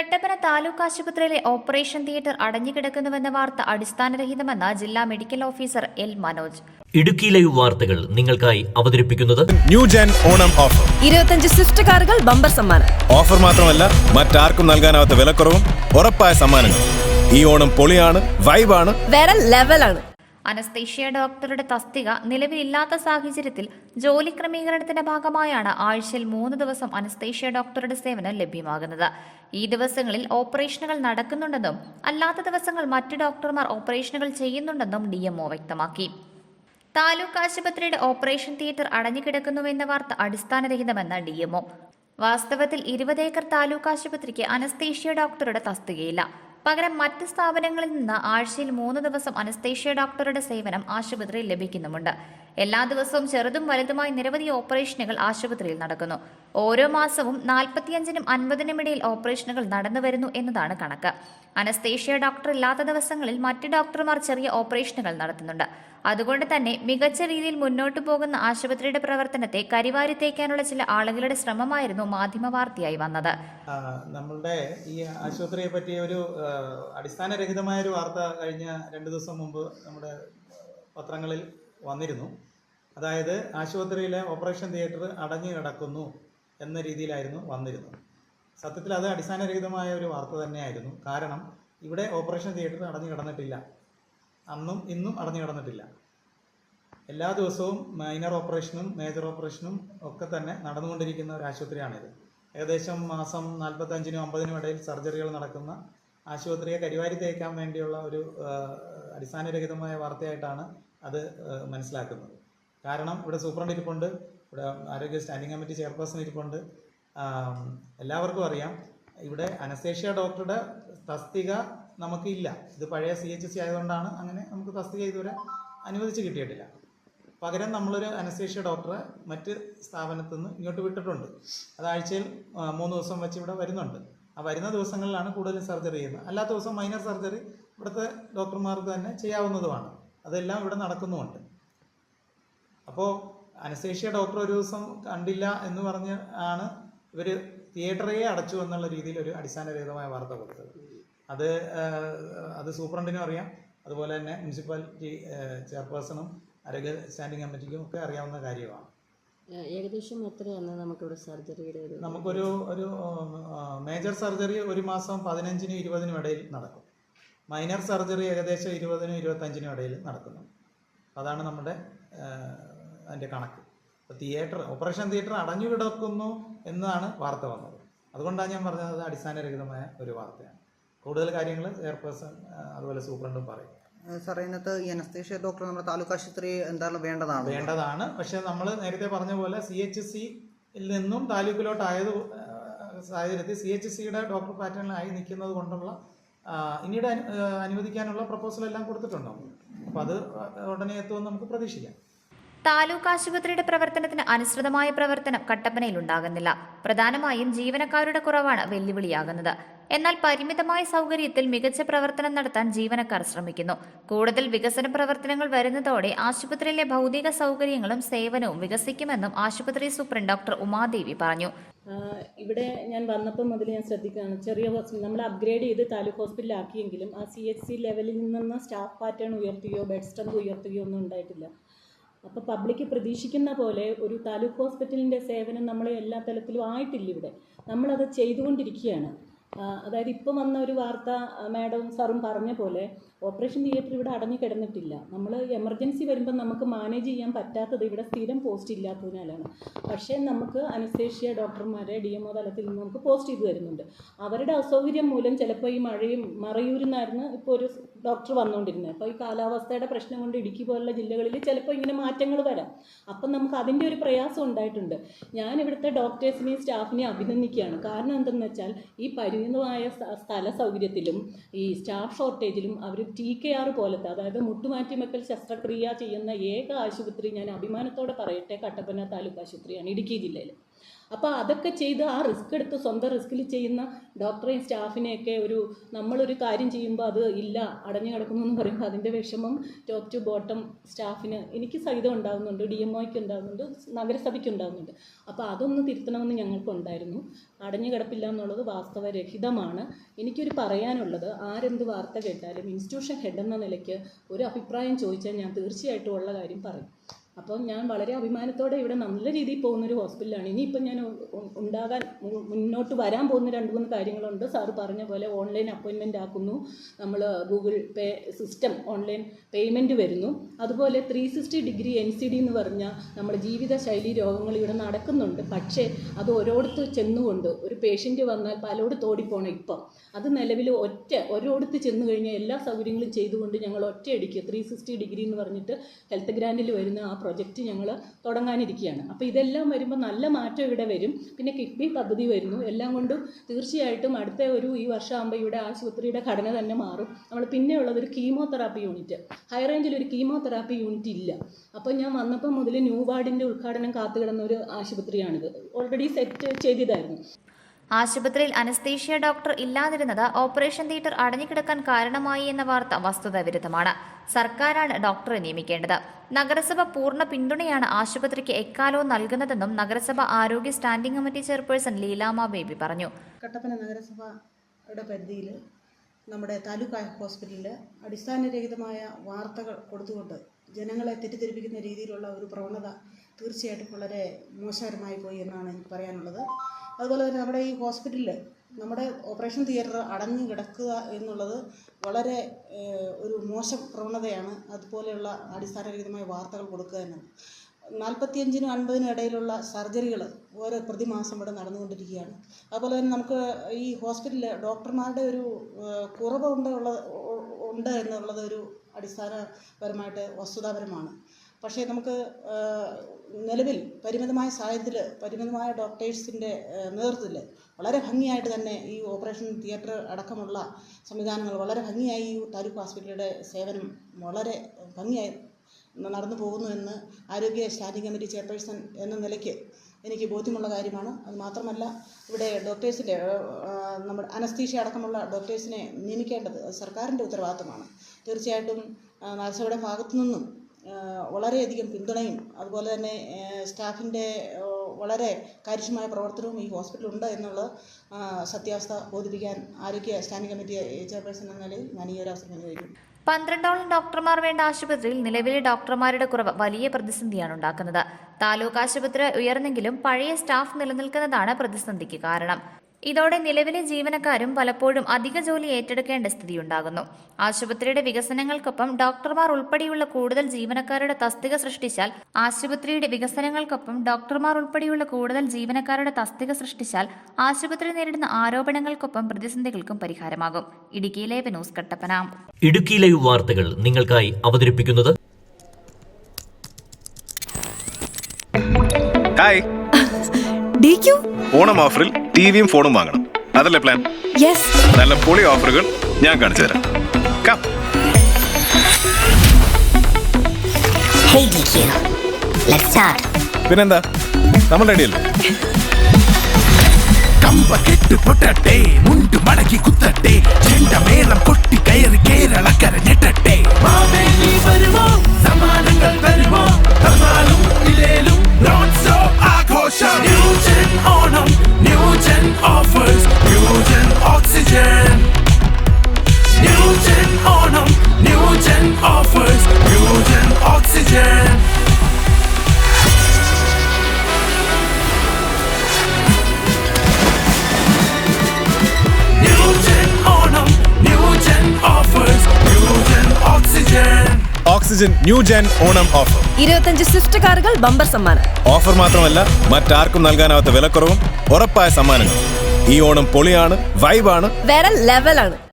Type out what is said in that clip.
കട്ടപ്പന താലൂക്ക് ആശുപത്രിയിലെ operation theatre അടഞ്ഞുകിടക്കുന്നുവെന്ന വാർത്ത അടിസ്ഥാനരഹിതമെന്ന് ജില്ലാ medical officer L Manoj. Idukki live വാർത്തകൾ നിങ്ങൾക്കായി അവതരിപ്പിക്കുന്നത് ന്യൂ ജെൻ ഓണം ഓഫർ. ഇരുപത്തഞ്ച് സ്വിഫ്റ്റ് കാറുകൾ ബമ്പർ സമ്മാനം. ഓഫർ മാത്രമല്ല മറ്റാർക്കും നൽകാനാവാത്ത വിലക്കുറവും ഉറപ്പായ സമ്മാനങ്ങൾ ഈ ഓണം പൊളിയാണ് വൈബാണ് വേറെ ലെവലാണ് അനസ്തേഷ്യ ഡോക്ടറുടെ തസ്തിക നിലവിലില്ലാത്ത സാഹചര്യത്തിൽ ജോലി ക്രമീകരണത്തിന്റെ ഭാഗമായാണ് ആഴ്ചയിൽ മൂന്ന് ദിവസം അനസ്തേഷ്യ ഡോക്ടറുടെ സേവനം ലഭ്യമാകുന്നത്. ഈ ദിവസങ്ങളിൽ ഓപ്പറേഷനുകൾ നടക്കുന്നുണ്ടെന്നും അല്ലാത്ത ദിവസങ്ങൾ മറ്റു ഡോക്ടർമാർ ഓപ്പറേഷനുകൾ ചെയ്യുന്നുണ്ടെന്നും ഡി വ്യക്തമാക്കി. താലൂക്ക് ആശുപത്രിയുടെ ഓപ്പറേഷൻ തിയേറ്റർ അടഞ്ഞുകിടക്കുന്നുവെന്ന വാർത്ത അടിസ്ഥാനരഹിതമെന്ന ഡി വാസ്തവത്തിൽ ഇരുപത് ഏക്കർ താലൂക്ക് ആശുപത്രിക്ക് അനസ്തേഷ്യ ഡോക്ടറുടെ തസ്തികയില്ല. പകരം മറ്റ് സ്ഥാപനങ്ങളിൽ നിന്ന് ആഴ്ചയിൽ മൂന്ന് ദിവസം അനസ്തേഷ്യ ഡോക്ടറുടെ സേവനം ആശുപത്രിയിൽ ലഭിക്കുന്നുമുണ്ട്. എല്ലാ ദിവസവും ചെറുതും വലുതുമായി നിരവധി ഓപ്പറേഷനുകൾ ആശുപത്രിയിൽ നടക്കുന്നു. ഓരോ മാസവും നാൽപ്പത്തിയഞ്ചിനും അൻപതിനും ഇടയിൽ ഓപ്പറേഷനുകൾ നടന്നു വരുന്നു എന്നതാണ് കണക്ക്. അനസ്തേഷ്യ ഡോക്ടർ ഇല്ലാത്ത ദിവസങ്ങളിൽ മറ്റ് ഡോക്ടർമാർ ചെറിയ ഓപ്പറേഷനുകൾ നടത്തുന്നുണ്ട്. അതുകൊണ്ട് തന്നെ മികച്ച രീതിയിൽ മുന്നോട്ടു പോകുന്ന ആശുപത്രിയുടെ പ്രവർത്തനത്തെ കരിവാരി തേക്കാനുള്ള ചില ആളുകളുടെ ശ്രമമായിരുന്നു മാധ്യമ വാർത്തയായി വന്നത്. നമ്മുടെ ഈ ആശുപത്രിയെ പറ്റി ഒരു അടിസ്ഥാനരഹിതമായ ഒരു വാർത്ത കഴിഞ്ഞ രണ്ട് ദിവസം മുമ്പ് നമ്മുടെ പത്രങ്ങളിൽ വന്നിരുന്നു. അതായത് ആശുപത്രിയിലെ ഓപ്പറേഷൻ തിയേറ്റർ അടഞ്ഞു കിടക്കുന്നു എന്ന രീതിയിലായിരുന്നു വന്നിരുന്നത്. സത്യത്തിൽ അത് അടിസ്ഥാനരഹിതമായ ഒരു വാർത്ത തന്നെയായിരുന്നു. കാരണം ഇവിടെ ഓപ്പറേഷൻ തിയേറ്റർ അടഞ്ഞു കിടന്നിട്ടില്ല. അന്നും ഇന്നും അടഞ്ഞു കിടന്നിട്ടില്ല. എല്ലാ ദിവസവും മൈനർ ഓപ്പറേഷനും മേജർ ഓപ്പറേഷനും ഒക്കെ തന്നെ നടന്നുകൊണ്ടിരിക്കുന്ന ഒരു ആശുപത്രിയാണിത്. ഏകദേശം മാസം നാൽപ്പത്തഞ്ചിനും അമ്പതിനും ഇടയിൽ സർജറികൾ നടക്കുന്ന ആശുപത്രിയെ കരിവാരി തേക്കാൻ വേണ്ടിയുള്ള ഒരു അടിസ്ഥാനരഹിതമായ വാർത്തയായിട്ടാണ് അത് മനസ്സിലാക്കുന്നത്. കാരണം ഇവിടെ സൂപ്രണ്ട് ഇരിപ്പുണ്ട് ഇവിടെ ആരോഗ്യ സ്റ്റാൻഡിംഗ് കമ്മിറ്റി ചെയർപേഴ്സൺ ഇരിപ്പുണ്ട്. എല്ലാവർക്കും അറിയാം ഇവിടെ അനസ്തേഷ്യ ഡോക്ടറുടെ തസ്തിക നമുക്കില്ല. ഇത് പഴയ സി എച്ച് സി ആയതുകൊണ്ടാണ് അങ്ങനെ നമുക്ക് തസ്തിക ഇതുവരെ അനുവദിച്ച് കിട്ടിയിട്ടില്ല. പകരം നമ്മളൊരു അനസ്തേഷ്യ ഡോക്ടറെ മറ്റ് സ്ഥാപനത്തു നിന്ന് ഇങ്ങോട്ട് വിട്ടിട്ടുണ്ട്. അത് ആഴ്ചയിൽ മൂന്ന് ദിവസം വെച്ച് ഇവിടെ വരുന്നുണ്ട്. ആ വരുന്ന ദിവസങ്ങളിലാണ് കൂടുതലും സർജറി ചെയ്യുന്നത്. അല്ലാത്ത ദിവസം മൈനർ സർജറി ഇവിടുത്തെ ഡോക്ടർമാർക്ക് തന്നെ ചെയ്യാവുന്നതുമാണ്. അതെല്ലാം ഇവിടെ നടക്കുന്നുമുണ്ട്. അപ്പോൾ അനസ്തേഷ്യ ഡോക്ടർ ഒരു ദിവസം കണ്ടില്ല എന്ന് പറഞ്ഞ് ആണ് ഇവർ തിയേറ്ററേ അടച്ചു എന്നുള്ള രീതിയിൽ ഒരു അടിസ്ഥാനരഹിതമായ വാർത്ത കൊടുത്തത്. അത് അത് സൂപ്രണ്ടിനും അറിയാം. അതുപോലെ തന്നെ മുനിസിപ്പാലിറ്റി ചെയർപേഴ്സണും ആരോഗ്യ സ്റ്റാൻഡിംഗ് കമ്മിറ്റിക്കും ഒക്കെ അറിയാവുന്ന കാര്യമാണ്. ഏകദേശം എത്രയാണ് നമുക്കിവിടെ സർജറിയുടെ ഒരു നമുക്കൊരു ഒരു മേജർ സർജറി ഒരു മാസം പതിനഞ്ചിനും ഇരുപതിനും ഇടയിൽ നടക്കും. മൈനർ സർജറി ഏകദേശം ഇരുപതിനും ഇരുപത്തഞ്ചിനും ഇടയിൽ നടക്കുന്നു. അതാണ് നമ്മുടെ അതിന്റെ കണക്ക്. അപ്പോൾ തിയേറ്റർ ഓപ്പറേഷൻ തിയേറ്റർ അടഞ്ഞു കിടക്കുന്നു എന്നാണ് വാർത്ത വന്നത്. അതുകൊണ്ടാണ് ഞാൻ പറഞ്ഞത് അത് അടിസ്ഥാനരഹിതമായ ഒരു വാർത്തയാണ്. കൂടുതൽ കാര്യങ്ങൾ ചെയർപേഴ്സൺ അതുപോലെ സൂപ്രണ്ടും പറയും. സാറേ ഇതിനകത്ത് ഈ അനസ്തേഷ്യ ഡോക്ടർ നമ്മുടെ താലൂക്ക് ആശുപത്രി എന്തായാലും വേണ്ടതാണ്? വേണ്ടതാണ്. പക്ഷേ നമ്മൾ നേരത്തെ പറഞ്ഞ പോലെ സി എച്ച് സിയിൽ നിന്നും താലൂക്കിലോട്ടായത് സാഹചര്യത്തിൽ സി എച്ച് സിയുടെ ഡോക്ടർ പാറ്റേണിലായി നിൽക്കുന്നത് കൊണ്ടുള്ള ഇനിയുടെ അനുവദിക്കാനുള്ള പ്രപ്പോസൽ എല്ലാം കൊടുത്തിട്ടുണ്ടോ? അപ്പോൾ അത് ഉടനെ എത്തുമെന്ന് നമുക്ക് പ്രതീക്ഷിക്കാം. താലൂക്ക് ആശുപത്രിയുടെ പ്രവർത്തനത്തിന് അനുസൃതമായ പ്രവർത്തനം കട്ടപ്പനയിൽ ഉണ്ടാകുന്നില്ല. പ്രധാനമായും ജീവനക്കാരുടെ കുറവാണ് വെല്ലുവിളിയാകുന്നത്. എന്നാൽ പരിമിതമായ സൗകര്യത്തിൽ മികച്ച പ്രവർത്തനം നടത്താൻ ജീവനക്കാർ ശ്രമിക്കുന്നു. കൂടുതൽ വികസന പ്രവർത്തനങ്ങൾ വരുന്നതോടെ ആശുപത്രിയിലെ ഭൗതിക സൗകര്യങ്ങളും സേവനവും വികസിക്കുമെന്നും ആശുപത്രി സൂപ്രണ്ട് ഡോക്ടർ ഉമാദേവി പറഞ്ഞു. ഇവിടെ ഞാൻ വന്നപ്പോൾ മുതൽ ഞാൻ ശ്രദ്ധിക്കുകയാണ്. ചെറിയ ഹോസ്പിറ്റൽ നമ്മൾ അപ്ഗ്രേഡ് ചെയ്ത് താലൂക്ക് ഹോസ്പിറ്റലാക്കിയെങ്കിലും ആ സി എച്ച് സി ലെവലിൽ നിന്ന് സ്റ്റാഫ് പാറ്റേൺ ഉയർത്തുകയോ ബെഡ് സ്ട്രെങ്ത് ഉയർത്തുകയോ ഒന്നും ഉണ്ടായിട്ടില്ല. അപ്പോൾ പബ്ലിക് പ്രതീക്ഷിക്കുന്ന പോലെ ഒരു താലൂക്ക് ഹോസ്പിറ്റലിന്റെ സേവനം നമ്മൾ എല്ലാ തലത്തിലും ആയിട്ടില്ല ഇവിടെ. നമ്മളത് ചെയ്തുകൊണ്ടിരിക്കുകയാണ്. അതായത് ഇപ്പം വന്ന ഒരു വാർത്ത മാഡം മാഡവും സാറും പറഞ്ഞ പോലെ ഓപ്പറേഷൻ തിയേറ്റർ ഇവിടെ അടഞ്ഞു കിടന്നിട്ടില്ല. നമ്മൾ എമർജൻസി വരുമ്പോൾ നമുക്ക് മാനേജ് ചെയ്യാൻ പറ്റാത്തത് ഇവിടെ സ്ഥിരം പോസ്റ്റ് ഇല്ലാത്തതിനാലാണ്. പക്ഷേ നമുക്ക് അനസ്തേഷ്യ ഡോക്ടർമാരെ ഡി എം ഒ തലത്തിൽ നിന്ന് നമുക്ക് പോസ്റ്റ് ചെയ്ത് തരുന്നുണ്ട്. അവരുടെ അസൗകര്യം മൂലം ചിലപ്പോൾ ഈ മഴയും മറയൂരിൽ നിന്നായിരുന്നു ഇപ്പോൾ ഒരു ഡോക്ടർ വന്നുകൊണ്ടിരുന്നത് അപ്പോൾ ഈ കാലാവസ്ഥയുടെ പ്രശ്നം കൊണ്ട് ഇടുക്കി പോലുള്ള ജില്ലകളിൽ ചിലപ്പോൾ ഇങ്ങനെ മാറ്റങ്ങൾ വരാം. അപ്പം നമുക്ക് അതിന്റെ ഒരു പ്രയാസം ഉണ്ടായിട്ടുണ്ട്. ഞാൻ ഇവിടുത്തെ ഡോക്ടേഴ്സിനെയും സ്റ്റാഫിനെയും അഭിനന്ദിക്കുകയാണ്. കാരണം എന്തെന്ന് വെച്ചാൽ ഈ പരിമിതമായ സ്ഥ- സ്ഥല സൗകര്യത്തിലും ഈ സ്റ്റാഫ് ഷോർട്ടേജിലും അവർ ടി കെ ആർ പോലത്തെ അതായത് മുട്ടുമാറ്റിമക്കൽ ശസ്ത്രക്രിയ ചെയ്യുന്ന ഏക ആശുപത്രി ഞാൻ അഭിമാനത്തോടെ പറയട്ടെ കട്ടപ്പന താലൂക്ക് ആശുപത്രിയാണ് ഇടുക്കി ജില്ലയിൽ അപ്പോൾ അതൊക്കെ ചെയ്ത് ആ റിസ്ക് എടുത്ത് സ്വന്തം റിസ്കിൽ ചെയ്യുന്ന ഡോക്ടറെയും സ്റ്റാഫിനെയൊക്കെ ഒരു നമ്മളൊരു കാര്യം ചെയ്യുമ്പോൾ അത് ഇല്ല അടഞ്ഞു കിടക്കുന്നു എന്ന് പറയുമ്പോൾ അതിന്റെ വിഷമം ടോപ്പ് ടു ബോട്ടം സ്റ്റാഫിന് എനിക്ക് സഹിതം ഉണ്ടാകുന്നുണ്ട് ഡി എം ഒയ്ക്ക് ഉണ്ടാകുന്നുണ്ട് നഗരസഭയ്ക്ക് ഉണ്ടാകുന്നുണ്ട് അപ്പോൾ അതൊന്ന് തിരുത്തണമെന്ന് ഞങ്ങൾക്കുണ്ടായിരുന്നു അടഞ്ഞു കിടപ്പില്ല എന്നുള്ളത് വാസ്തവരഹിതമാണ്. എനിക്കൊരു പറയാനുള്ളത് ആരെന്ത് വാർത്ത കേട്ടാലും ഇൻസ്റ്റിറ്റ്യൂഷൻ ഹെഡ് എന്ന നിലയ്ക്ക് ഒരു അഭിപ്രായം ചോദിച്ചാൽ ഞാൻ തീർച്ചയായിട്ടും ഉള്ള കാര്യം പറയും. അപ്പം ഞാൻ വളരെ അഭിമാനത്തോടെ ഇവിടെ നല്ല രീതിയിൽ പോകുന്ന ഒരു ഹോസ്പിറ്റലാണ്. ഇനിയിപ്പം ഞാൻ ഉണ്ടാകാൻ മുന്നോട്ട് വരാൻ പോകുന്ന രണ്ട് മൂന്ന് കാര്യങ്ങളുണ്ട്. സാറ് പറഞ്ഞ പോലെ ഓൺലൈൻ അപ്പോയിൻമെന്റ് ആക്കുന്നു. നമ്മൾ Google pay system online payment വരുന്നു. അതുപോലെ three sixty degree N C D എന്ന് പറഞ്ഞാൽ നമ്മുടെ ജീവിതശൈലി രോഗങ്ങൾ ഇവിടെ നടക്കുന്നുണ്ട്. പക്ഷേ അത് ഓരോടത്ത് ചെന്നുകൊണ്ട് ഒരു പേഷ്യന്റ് വന്നാൽ പലയിടത്ത് ഓടിപ്പോണം ഇപ്പം. അത് നിലവിൽ ഒറ്റ ഒരോടത്ത് ചെന്ന് കഴിഞ്ഞാൽ എല്ലാ സൗകര്യങ്ങളും ചെയ്തുകൊണ്ട് ഞങ്ങൾ ഒറ്റയടിക്ക് ത്രീ സിക്സ്റ്റി ഡിഗ്രി എന്ന് പറഞ്ഞിട്ട് ഹെൽത്ത് ഗ്രാൻഡിൽ വരുന്ന ആ പ്രൊജക്റ്റ് ഞങ്ങൾ തുടങ്ങാനിരിക്കുകയാണ് അപ്പോൾ ഇതെല്ലാം വരുമ്പോൾ നല്ല മാറ്റം ഇവിടെ വരും. പിന്നെ കിഫ്ബി പദ്ധതി വരുന്നു. എല്ലാം കൊണ്ടും തീർച്ചയായിട്ടും അടുത്ത ഒരു ഈ വർഷമാകുമ്പോൾ ഇവിടെ ആശുപത്രിയുടെ ഘടന തന്നെ മാറും. നമ്മൾ പിന്നെ ഒരു കീമോതെറാപ്പി യൂണിറ്റ്. ഹൈ റേഞ്ചിൽ ഒരു കീമോതെറാപ്പി യൂണിറ്റ് ഇല്ല. അപ്പോൾ ഞാൻ വന്നപ്പോൾ മുതൽ ന്യൂ വാർഡിന്റെ ഉദ്ഘാടനം കാത്തുകിടന്ന ഒരു ആശുപത്രിയാണിത്. ഓൾറെഡി സെറ്റ് ചെയ്തതായിരുന്നു. ആശുപത്രിയിൽ അനസ്തീഷ്യ ഡോക്ടർ ഇല്ലാതിരുന്നത് ഓപ്പറേഷൻ തിയേറ്റർ അടഞ്ഞുകിടക്കാൻ കാരണമായി എന്ന വാർത്ത വസ്തുത വിരുദ്ധമാണ് സർക്കാരാണ് ഡോക്ടറെ നിയമിക്കേണ്ടത്. നഗരസഭ പൂർണ പിന്തുണയാണ് ആശുപത്രിക്ക് എക്കാലവും നൽകുന്നതെന്നും നഗരസഭ ആരോഗ്യ standing committee chairperson Leelama Baby പറഞ്ഞു. കട്ടപ്പന നഗരസഭയുടെ പരിധിയിൽ നമ്മുടെ താലൂക്ക് ഹോസ്പിറ്റലിൽ അടിസ്ഥാനരഹിതമായ വാർത്തകൾ കൊടുത്തുകൊണ്ട് ജനങ്ങളെ തെറ്റിദ്ധരിപ്പിക്കുന്ന രീതിയിലുള്ള ഒരു പ്രവണത തീർച്ചയായിട്ടും വളരെ മോശകരമായി പോയി എന്നാണ് എനിക്ക് പറയാനുള്ളത്. അതുപോലെ തന്നെ നമ്മുടെ ഈ ഹോസ്പിറ്റലിൽ നമ്മുടെ ഓപ്പറേഷൻ തിയേറ്റർ അടഞ്ഞു കിടക്കുക എന്നുള്ളത് വളരെ ഒരു മോശം പ്രവണതയാണ്. അതുപോലെയുള്ള അടിസ്ഥാനരഹിതമായ വാർത്തകൾ കൊടുക്കുക എന്നത്. നാൽപ്പത്തിയഞ്ചിനും അൻപതിനും ഇടയിലുള്ള സർജറികൾ ഓരോ പ്രതിമാസം ഇവിടെ നടന്നുകൊണ്ടിരിക്കുകയാണ്. അതുപോലെ തന്നെ നമുക്ക് ഈ ഹോസ്പിറ്റലിൽ ഡോക്ടർമാരുടെ ഒരു കുറവുണ്ട് ഉള്ള ഉണ്ട് എന്നുള്ളത് ഒരു അടിസ്ഥാനപരമായിട്ട് വസ്തുതാപരമാണ്. പക്ഷേ നമുക്ക് നിലവിൽ പരിമിതമായ സാഹചര്യത്തിൽ പരിമിതമായ ഡോക്ടേഴ്സിന്റെ നേതൃത്വത്തിൽ വളരെ ഭംഗിയായിട്ട് തന്നെ ഈ ഓപ്പറേഷൻ തിയേറ്റർ അടക്കമുള്ള സംവിധാനങ്ങൾ വളരെ ഭംഗിയായി ഈ താലൂക്ക് ഹോസ്പിറ്റലുടെ സേവനം വളരെ ഭംഗിയായി നടന്നു പോകുന്നു എന്ന് ആരോഗ്യ സ്റ്റാൻഡിംഗ് കമ്മിറ്റി ചെയർപേഴ്സൺ എന്ന നിലയ്ക്ക് എനിക്ക് ബോധ്യമുള്ള കാര്യമാണ്. അത് മാത്രമല്ല ഇവിടെ ഡോക്ടേഴ്സിന്റെ നമ്മുടെ അനസ്തീഷ്യ അടക്കമുള്ള ഡോക്ടേഴ്സിനെ നിയമിക്കേണ്ടത് സർക്കാരിന്റെ ഉത്തരവാദിത്തമാണ്. തീർച്ചയായിട്ടും നർസുകളുടെ ഭാഗത്തു നിന്നും വളരെയധികം പിന്തുണയും. അതുപോലെ തന്നെ സ്റ്റാഫിന്റെ വളരെ കാര്യക്ഷമമായ പ്രവർത്തനവും ഈ ഹോസ്പിറ്റലുണ്ട് എന്നുള്ള സത്യാവസ്ഥ ബോധിപ്പിക്കാൻ ആരോഗ്യ സ്റ്റാൻഡിംഗ് കമ്മിറ്റി ചെയർപേഴ്സൺ എന്ന നിലയിൽ ഞാൻ ഈ ഒരു അവസരം നൽകി പന്ത്രണ്ടോളം ഡോക്ടർമാർ വേണ്ട ആശുപത്രിയിൽ നിലവിലെ ഡോക്ടർമാരുടെ കുറവ് വലിയ പ്രതിസന്ധിയാണ് ഉണ്ടാക്കുന്നത്. താലൂക്ക് ആശുപത്രി ഉയർന്നെങ്കിലും പഴയ സ്റ്റാഫ് നിലനിൽക്കുന്നതാണ് പ്രതിസന്ധിക്ക് കാരണം. ഇതോടെ നിലവിലെ ജീവനക്കാരും പലപ്പോഴും അധിക ജോലി ഏറ്റെടുക്കേണ്ട സ്ഥിതിയുണ്ടാകുന്നു. ആശുപത്രിയുടെ വികസനങ്ങൾക്കൊപ്പം ഡോക്ടർമാർ ഉൾപ്പെടെയുള്ള കൂടുതൽ ജീവനക്കാരുടെ തസ്തിക സൃഷ്ടിച്ചാൽ ആശുപത്രിയുടെ വികസനങ്ങൾക്കൊപ്പം ഡോക്ടർമാർ ഉൾപ്പെടെയുള്ള കൂടുതൽ ജീവനക്കാരുടെ തസ്തിക സൃഷ്ടിച്ചാൽ ആശുപത്രി നേരിടുന്ന ആരോപണങ്ങൾക്കൊപ്പം പ്രതിസന്ധികൾക്കും പരിഹാരമാകും. ഇടുക്കിയിലെ ന്യൂസ് കട്ടപ്പന. ഇടുക്കി ലൈവ് വാർത്തകൾ നിങ്ങൾക്കായി അവതരിപ്പിക്കുന്നത് ഹായ്. ഓണം ഓഫറിൽ ടിവിയും ഫോണും വാങ്ങണം. അതല്ലേ പ്ലാൻ നല്ല പൊളി ഓഫറുകൾ ഞാൻ കാണിച്ചു തരാം. Come Hey DQ, let's start. പിന്നെന്താ? നമ്മൾ റെഡിയല്ലേ കമ്പ കെട്ട് പൊട്ടട്ടെ മുണ്ട് മടക്കി കുത്തട്ടെ ചെണ്ട മേളം കൊട്ടി കയറി കേരളക്കര ഞെട്ടട്ടെ. വരുമോ? സമ്മാനങ്ങൾ തരുമോ തന്നാലും ഇല്ലേലും Holding on, them. Oxygen new gen Onam offer. ഇരുപത്തഞ്ച് സ്വിഫ്റ്റ് കാറുകൾ ബമ്പർ സമ്മാനം. ഓഫർ മാത്രമല്ല മറ്റാർക്കും നൽകാനാവാത്ത വിലക്കുറവും ഉറപ്പായ സമ്മാനങ്ങൾ ഈ ഓണം പൊളിയാണ് വൈബാണ് വേറെ ലെവലാണ്